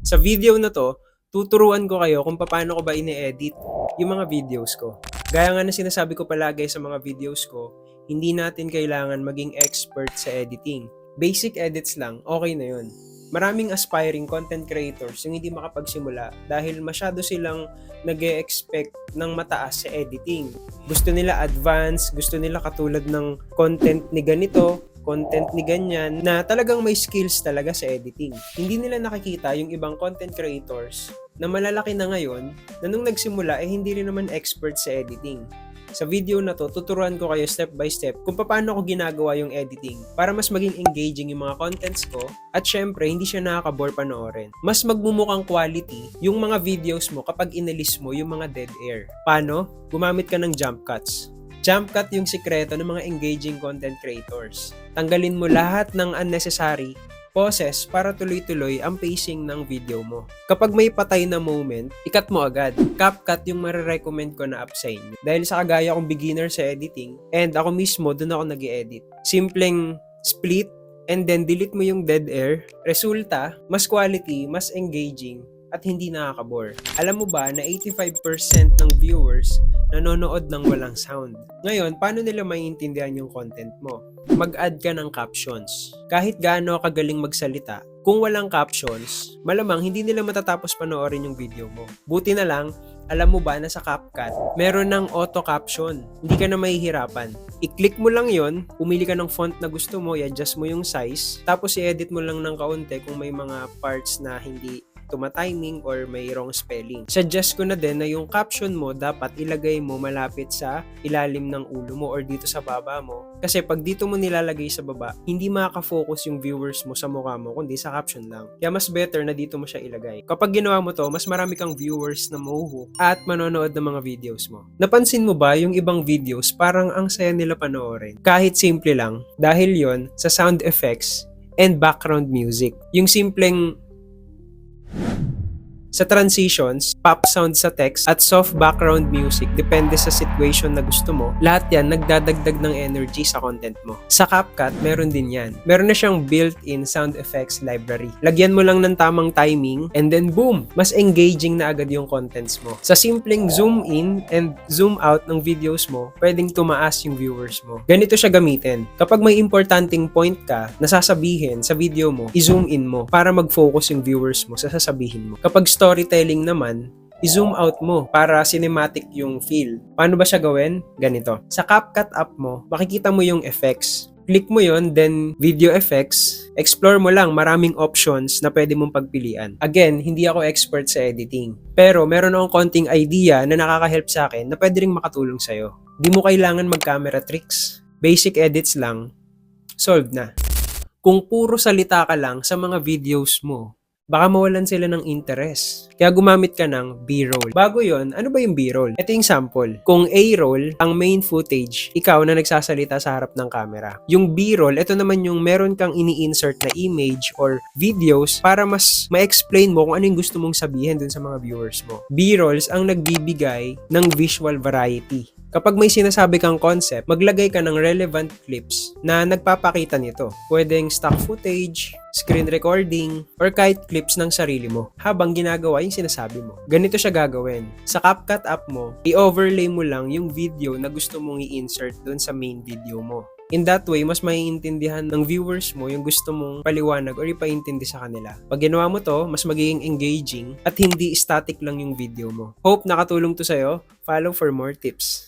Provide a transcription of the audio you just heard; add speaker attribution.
Speaker 1: Sa video na to, tuturuan ko kayo kung paano ko ba ini-edit yung mga videos ko. Gaya nga na sinasabi ko palagi sa mga videos ko, hindi natin kailangan maging expert sa editing. Basic edits lang, okay na yun. Maraming aspiring content creators yung hindi makapagsimula dahil masyado silang nag expect ng mataas sa editing. Gusto nila advance, gusto nila katulad ng content ni ganito, content ni ganyan, na talagang may skills talaga sa editing. Hindi nila nakikita yung ibang content creators na malalaki na ngayon na nung nagsimula eh hindi rin naman expert sa editing. Sa video na to, tuturuan ko kayo step by step kung paano ko ginagawa yung editing para mas maging engaging yung mga contents ko at syempre hindi siya nakaka-bore panoorin. Mas magmumukhang quality yung mga videos mo kapag inalis mo yung mga dead air. Paano? Gumamit ka ng jump cuts. Jump cut yung sikreto ng mga engaging content creators. Tanggalin mo lahat ng unnecessary pauses para tuloy-tuloy ang pacing ng video mo. Kapag may patay na moment, ikat mo agad. CapCut yung marirecommend ko na app sa inyo. Dahil sa kagaya kong beginner sa editing, and ako mismo, doon ako nag edit Simpleng split, and then delete mo yung dead air. Resulta, mas quality, mas engaging, at hindi nakakabore. Alam mo ba na 85% ng viewers nanonood ng walang sound. Ngayon, paano nila maiintindihan yung content mo? Mag-add ka ng captions. Kahit gaano kagaling magsalita, kung walang captions, malamang hindi nila matatapos panoorin yung video mo. Buti na lang, alam mo ba na sa CapCut, meron ng auto caption. Hindi ka na mahihirapan. I-click mo lang yon, pumili ka ng font na gusto mo, i-adjust mo yung size, tapos i-edit mo lang ng kaunti kung may mga parts na hindi tumatiming or may wrong spelling. Suggest ko na din na yung caption mo dapat ilagay mo malapit sa ilalim ng ulo mo or dito sa baba mo. Kasi pag dito mo nilalagay sa baba, hindi makaka-focus yung viewers mo sa mukha mo kundi sa caption lang. Kaya mas better na dito mo siya ilagay. Kapag ginawa mo to, mas marami kang viewers na mahuhook at manonood ng mga videos mo. Napansin mo ba yung ibang videos parang ang saya nila panoorin? Kahit simple lang. Dahil yon sa sound effects and background music. Yung simpleng sa transitions, pop sound sa text, at soft background music, depende sa situation na gusto mo, lahat yan nagdadagdag ng energy sa content mo. Sa CapCut, meron din yan. Meron na siyang built-in sound effects library. Lagyan mo lang ng tamang timing, and then boom! Mas engaging na agad yung contents mo. Sa simpleng zoom in and zoom out ng videos mo, pwedeng tumaas yung viewers mo. Ganito siya gamitin. Kapag may importanteng point ka na sasabihin sa video mo, i-zoom in mo para mag-focus yung viewers mo sa sasabihin mo. Kapag storytelling naman, i-zoom out mo para cinematic yung feel. Paano ba siya gawin? Ganito. Sa CapCut app mo, makikita mo yung effects. Click mo yon then video effects. Explore mo lang maraming options na pwede mong pagpilian. Again, hindi ako expert sa editing. Pero meron akong konting idea na nakaka-help sa akin na pwede ring makatulong sa'yo. Di mo kailangan mag-camera tricks. Basic edits lang. Solved na. Kung puro salita ka lang sa mga videos mo, baka mawalan sila ng interest. Kaya gumamit ka ng B-roll. Bago yon, ano ba yung B-roll? Ito yung sample. Kung A-roll, ang main footage, ikaw na nagsasalita sa harap ng camera. Yung B-roll, ito naman yung meron kang ini-insert na image or videos para mas ma-explain mo kung ano yung gusto mong sabihin dun sa mga viewers mo. B-rolls ang nagbibigay ng visual variety. Kapag may sinasabi kang concept, maglagay ka ng relevant clips na nagpapakita nito. Pwedeng stock footage, screen recording, or kahit clips ng sarili mo habang ginagawa yung sinasabi mo. Ganito siya gagawin. Sa CapCut app mo, i-overlay mo lang yung video na gusto mong i-insert dun sa main video mo. In that way, mas maiintindihan ng viewers mo yung gusto mong paliwanag or ipaintindi sa kanila. Pag ginawa mo to, mas magiging engaging at hindi static lang yung video mo. Hope nakatulong to sa'yo. Follow for more tips.